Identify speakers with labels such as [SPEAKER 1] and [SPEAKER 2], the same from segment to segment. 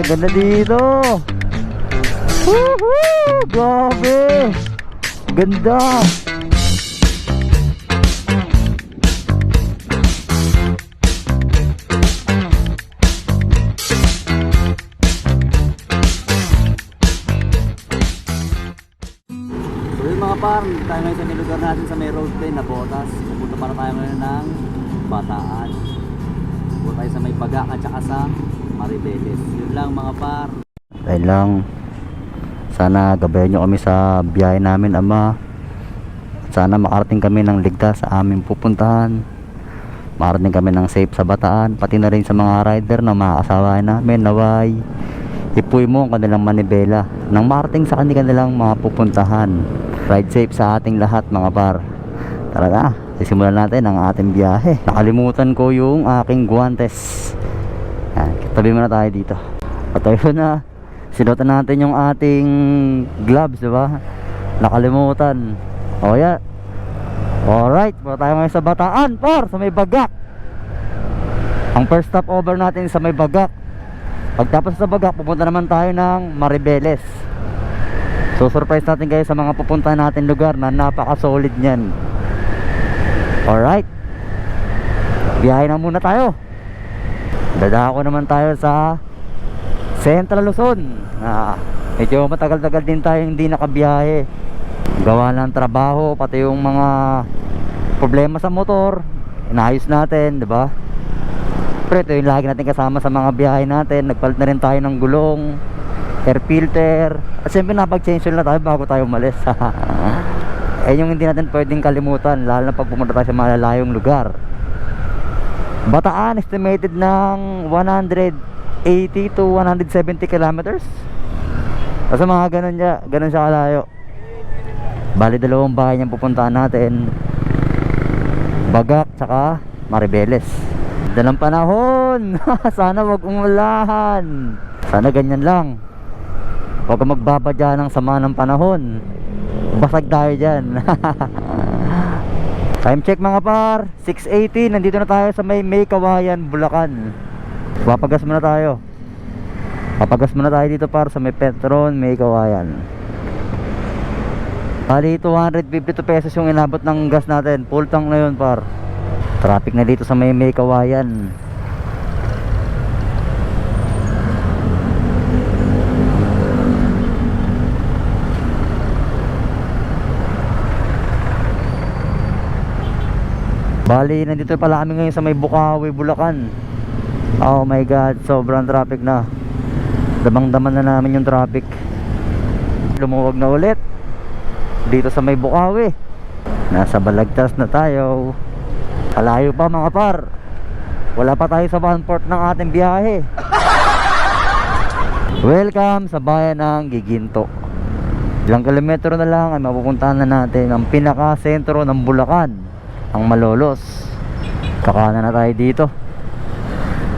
[SPEAKER 1] ang ganda dito. Woohoo! Grabe! Ganda! So yun mga par, tayo ngayon sa may lugar natin sa may road day na Botas. Pupunta para tayo ngayon ng Bataan. Pupunta tayo sa may Baga at saka sa Maribeles. Yun lang mga par. Dahil lang, sana gabayan nyo kami sa biyahe namin ama. Sana makarating kami ng ligtas sa aming pupuntahan. Makarating kami ng safe sa Bataan. Pati na rin sa mga rider na mga kasawa namin. Naway, ipuy mo ang kanilang manibela nang marating sa kanilang mga pupuntahan. Ride safe sa ating lahat mga par. Talaga, sisimulan natin ang ating biyahe. Nakalimutan ko yung aking guantes. Yan, tabi muna tayo dito. At ayun na, sinutan natin yung ating gloves, di ba? Nakalimutan. O yan. Alright, punta tayo ngayon sa Bataan, par, sa may Bagak. Ang first stop over natin sa may Bagak. Pagtapos sa Bagak, pupunta naman tayo ng Maribeles. So surprise natin guys sa mga pupunta natin lugar na napaka-solid niyan. Alright. Biyahe na muna tayo. Dadako naman tayo sa Central Luzon. Ah, medyo matagal-tagal din tayo hindi nakabiyahe. Gawa ng trabaho, pati yung mga problema sa motor, inayos natin, di ba? Pero ito yung lagi natin kasama sa mga biyahe natin. Nagpalit na rin tayo ng gulong, air filter. At siyempre napag-change na tayo bago tayo umalis. eh yung hindi natin pwedeng kalimutan, lalo na pag pumunta tayo sa malalayong lugar. Bataan estimated ng 180 to 170 kilometers. Kasi mga ganun niya, ganun siya kalayo. Bali dalawang bahay niyang pupuntahan natin. Bagak tsaka Maribeles. Dalang panahon. Sana wag umulahan. Sana ganyan lang. Kang magbabadya ng sama ng panahon. Basag tayo dyan. Time check mga par. 6.18. Nandito na tayo sa may May Kawayan, Bulacan. Papagas muna tayo. Papagas muna tayo dito par sa may Petron, May Kawayan. Bali 252 pesos yung inabot ng gas natin. Full tank na yun par. Traffic na dito sa may may kawayan. Bali, nandito pala kami ngayon sa may Bukawi, Bulacan. Oh my god, sobrang traffic na. Damang-daman na namin yung traffic. Lumuwag na ulit. Dito sa may Bukawi. Nasa Balagtas na tayo. Kalayo pa mga par. Wala pa tayo sa one port ng ating biyahe. Welcome sa bayan ng Giginto. Ilang kilometro na lang ay mapupuntahan na natin ang pinaka-sentro ng Bulacan, ang Malolos. Kakanan na tayo dito.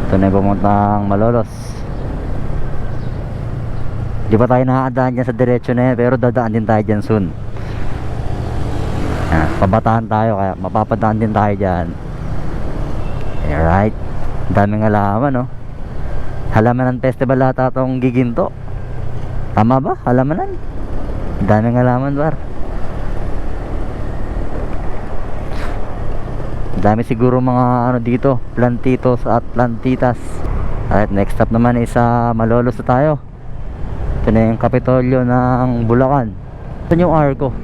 [SPEAKER 1] Ito na pumuntang Malolos. Di pa tayo nakakadaan dyan sa diretsyo na yan, pero dadaan din tayo dyan soon. Ah, pabataan tayo kaya mapapadaan din tayo dyan. Alright. Daming halaman, no? Halamanan Festival ata itong giginto. Tama ba? Halamanan? Daming halaman, bar. Dami siguro mga ano dito, plantitos at plantitas. Alright, next stop naman is sa Malolos na tayo. Ito na yung Kapitolyo ng Bulacan. Ito yung arko.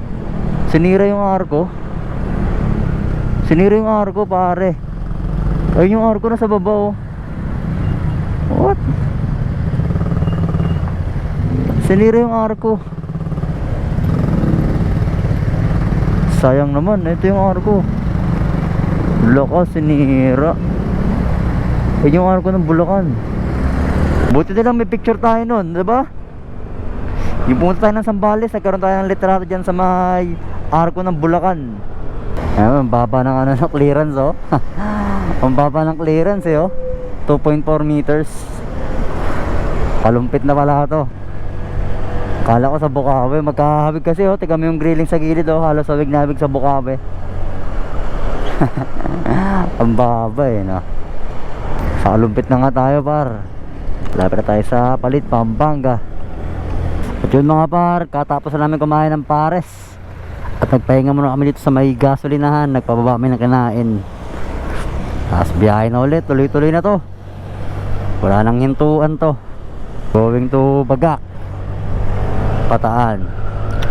[SPEAKER 1] Sinira yung arko. Sinira yung arko, pare. Ayun yung arko na sa baba, oh. What? Sinira yung arko. Sayang naman, ito yung arko. Loko, sinira. Ayun yung arko ng Bulacan. Buti na lang may picture tayo nun, di ba? Yung pumunta tayo ng Sambales, nagkaroon tayo ng litrato dyan sa may arko ng Bulacan. Ayun, ang baba ng ano ng clearance oh. ang baba ng clearance eh oh. 2.4 meters. Palumpit na pala to. Kala ko sa Bukawi, magkakahawig kasi oh. Tignan mo yung grilling sa gilid oh, halos hawig na sa Bukawi. ang baba eh no. Sa kalumpit na nga tayo par. Lapit tayo sa Palit, Pampanga. At yun mga par, katapos na namin kumain ng pares. At nagpahinga muna kami dito sa may gasolinahan. Nagpababa kami ng kinain. Tapos biyahe na ulit, tuloy-tuloy na to. Wala nang hintuan to. Going to Baga. Pataan.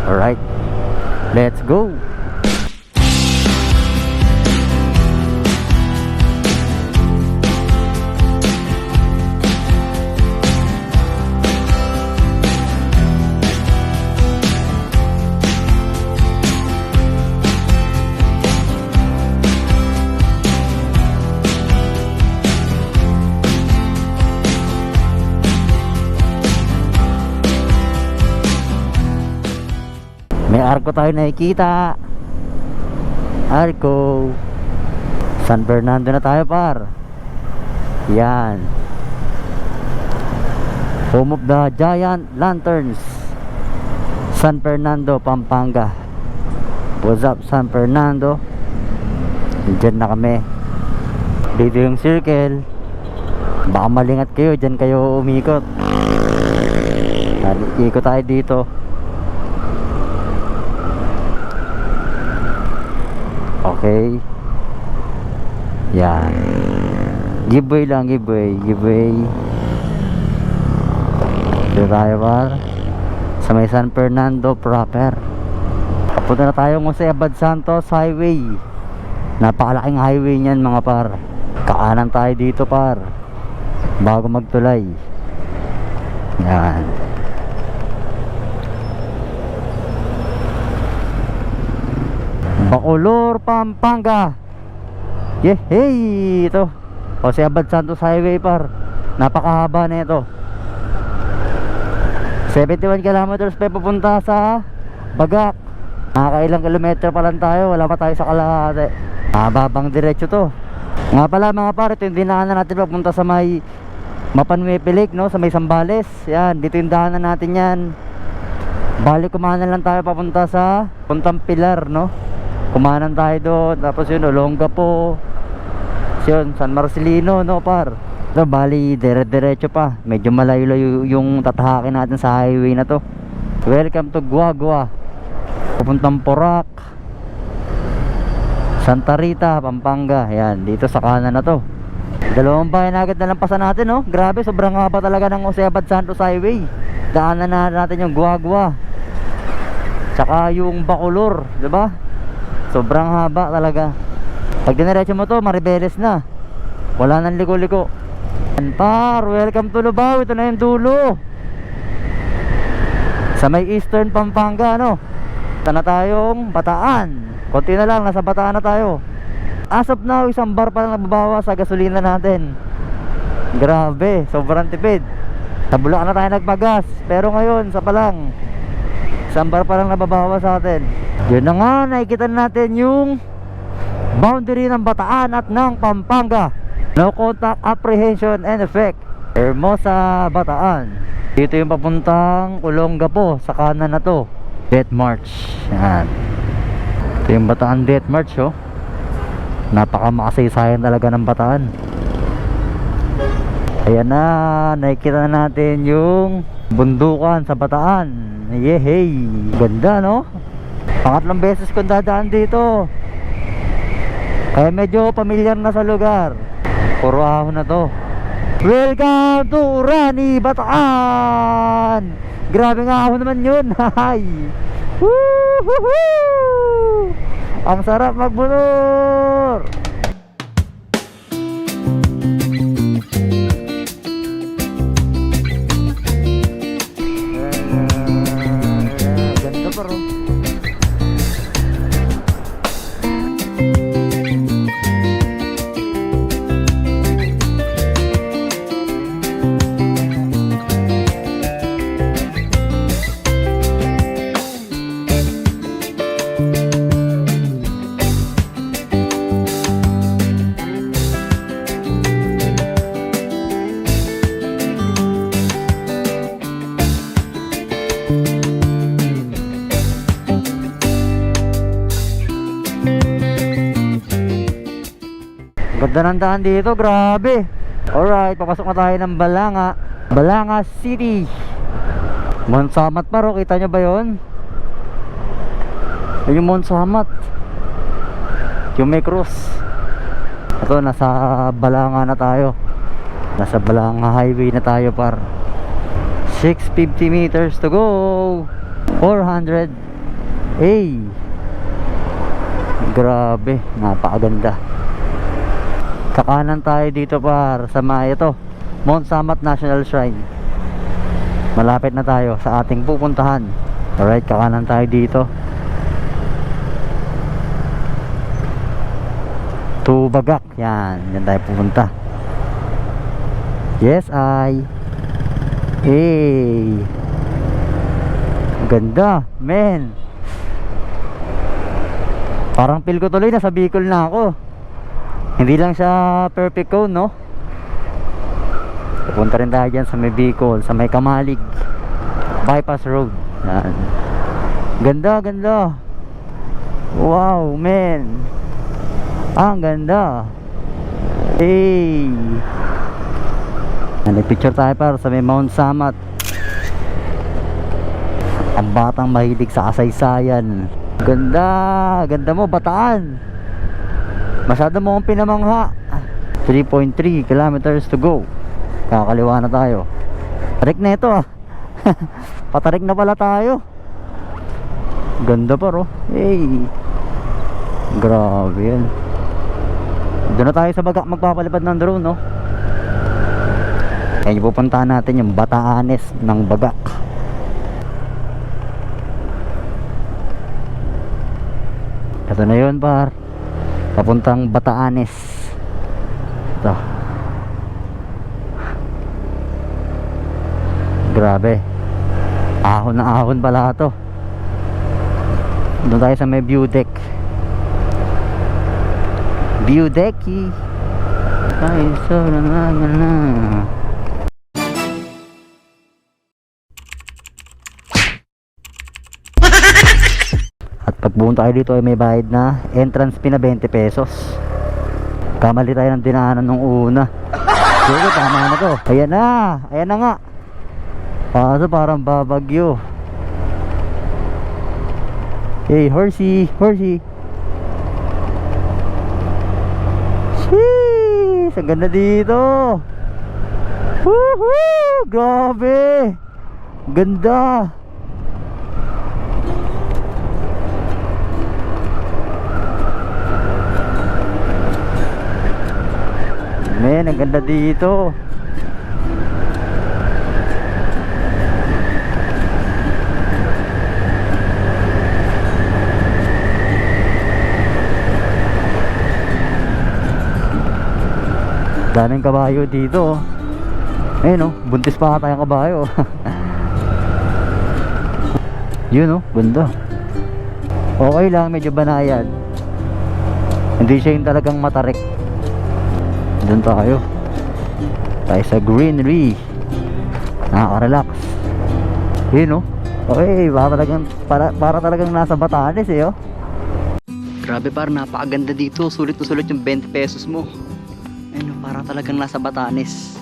[SPEAKER 1] Alright. Let's go. May arko tayo nakikita. Arko. San Fernando na tayo par. Yan. Home of the Giant Lanterns. San Fernando, Pampanga. What's up San Fernando? Diyan na kami. Dito yung circle. Baka malingat kayo, diyan kayo umikot. Ikot tayo dito. Okay. Yan. Giveaway lang, giveaway. Giveaway. Par. Sa may San Fernando proper. Papunta na tayo Jose Abad Santos Highway. Napakalaking highway niyan mga par. Kaanan tayo dito par. Bago magtulay. Yan. Bacolor, Pampanga. Yehey! Ito. O si Abad Santos Highway par. Napakahaba na ito. 71 kilometers pa pupunta sa Bagak. Nakakailang kilometro pa lang tayo. Wala pa tayo sa kalahati. Mababang diretso to. Nga pala mga par, ito yung dinaanan natin papunta sa may Mapanwepe Lake, no? Sa may Sambales. Yan, dito yung daanan natin yan. Balik kumanan lang tayo papunta sa Puntang Pilar, no? Kumanan tayo doon. Tapos yun, Olongapo. Tapos yun, San Marcelino, no, par? So, bali, dire-diretso pa. Medyo malayo-layo yung tatahakin natin sa highway na to. Welcome to Guagua. Pupuntang Porac. Santa Rita, Pampanga. Yan, dito sa kanan na to. Dalawang bayan agad na lampasan natin, no? Grabe, sobrang haba talaga ng Jose Abad Santos Highway. Daanan na natin yung Guagua. Tsaka yung Bacolor, 'di ba? Sobrang haba talaga. Pag diniretso mo to, Maribeles na. Wala nang liko-liko. Par, welcome to Lubao. Ito na yung dulo. Sa may Eastern Pampanga, no? Ito na tayong Bataan. Konti na lang, nasa Bataan na tayo. As of now, isang bar pa lang nababawa sa gasolina natin. Grabe, sobrang tipid. Sa Bulacan na tayo nagpagas. Pero ngayon, sa palang. Isang bar pa lang nababawa sa atin. Yun na nga, nakikita natin yung boundary ng Bataan at ng Pampanga. No contact apprehension and effect. Hermosa, Bataan. Dito yung papuntang Olongapo sa kanan na to. Death March. Yan. Ito yung Bataan Death March, oh. Napaka makasaysayan talaga ng Bataan. Ayan na, nakikita na natin yung bundukan sa Bataan. Yehey! Ganda, no? Pangatlong beses kong dadaan dito. Kaya medyo pamilyar na sa lugar. Puro ahon na to. Welcome to Urani, Bataan! Grabe nga ahon naman yun. Hay! Woohoo! Ang sarap magbunor! Daan dito, grabe. Alright, papasok na tayo ng Balanga. Balanga City. Monsamat paro, kita nyo ba yon? Yun yung Monsamat. Yung may cross. Ito, nasa Balanga na tayo. Nasa Balanga Highway na tayo par. 650 meters to go. 400. Hey. Grabe, napakaganda. Kakanan tayo dito par sa may ito, Mount Samat National Shrine. Malapit na tayo sa ating pupuntahan. Alright, kakanan tayo dito. Tubagak, yan, yan tayo pupunta. Yes, I. Hey. Ganda, men. Parang feel ko tuloy na sa Bicol na ako. Hindi lang siya perfect cone, no? Pupunta rin tayo dyan sa may Bicol, sa may Kamalig. Bypass Road. Yan. Ganda, ganda. Wow, men. Ah, ang ganda. Hey. Yan, picture tayo para sa may Mount Samat. Ang batang mahilig sa kasaysayan. Ganda, ganda mo, bataan. Masyado mo akong pinamangha. 3.3 kilometers to go. Kakaliwa na tayo. Tarik na ito ah. Patarik na pala tayo. Ganda pa ro. Hey. Grabe yan. Doon na tayo sa baga magpapalipad ng drone no. Kaya pupuntahan natin yung Bataanes ng Bagak. Ito na yun par. Papuntang Bataanes. Ito. Grabe. Ahon na ahon pala to. Doon tayo sa may view deck. View decky. Ay, so na na na pag pumunta kayo dito ay may bayad na entrance fee na 20 pesos. Kamali tayo ng dinaanan nung una. Sige, tama na to. Ayan na. Ayan na nga. Kaso parang babagyo. Hey, horsey, horsey. Sheesh! Ang ganda dito. Woohoo! Grabe! Ganda! Men, ang ganda dito. Daming kabayo dito. Ayun oh, buntis pa ata yung kabayo. Yun oh, ganda. Okay lang, medyo banayad. Hindi siya yung talagang matarik. Doon tayo. Tayo sa greenery. Nakaka-relax. Yun oh. Okay, para talagang, para, para talagang nasa Batanes eh oh. Grabe par, napakaganda dito. Sulit na sulit yung 20 pesos mo. Ayun, oh, para talagang nasa Batanes.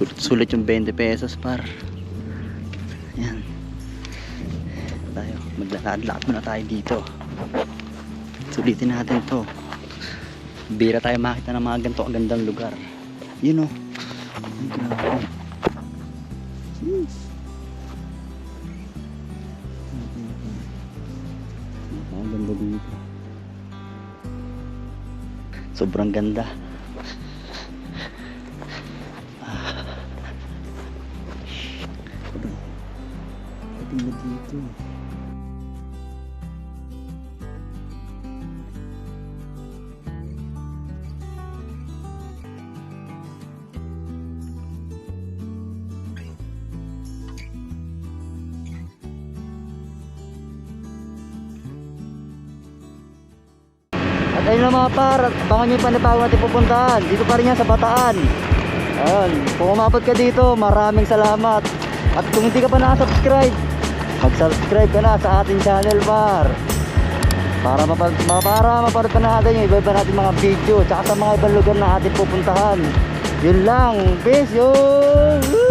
[SPEAKER 1] Sulit, yung 20 pesos par. Yan. Tayo, maglalakad-lakad muna tayo dito. Sulitin natin to. Bira tayo makita ng mga ganito kagandang lugar. Yun o. Ang grabe. Dito. Sobrang ganda. nila dito. At ayun lang mga par, bangan nyo yung panibago natin pupuntahan. Dito pa rin yan sa Bataan. Ayan, kung umabot ka dito, maraming salamat. At kung hindi ka pa nakasubscribe, mag-subscribe ka na sa ating channel par. Para mapag ma- para mapanood pa natin yung iba-iba natin mga video tsaka sa mga ibang lugar na ating pupuntahan. Yun lang. Peace yo!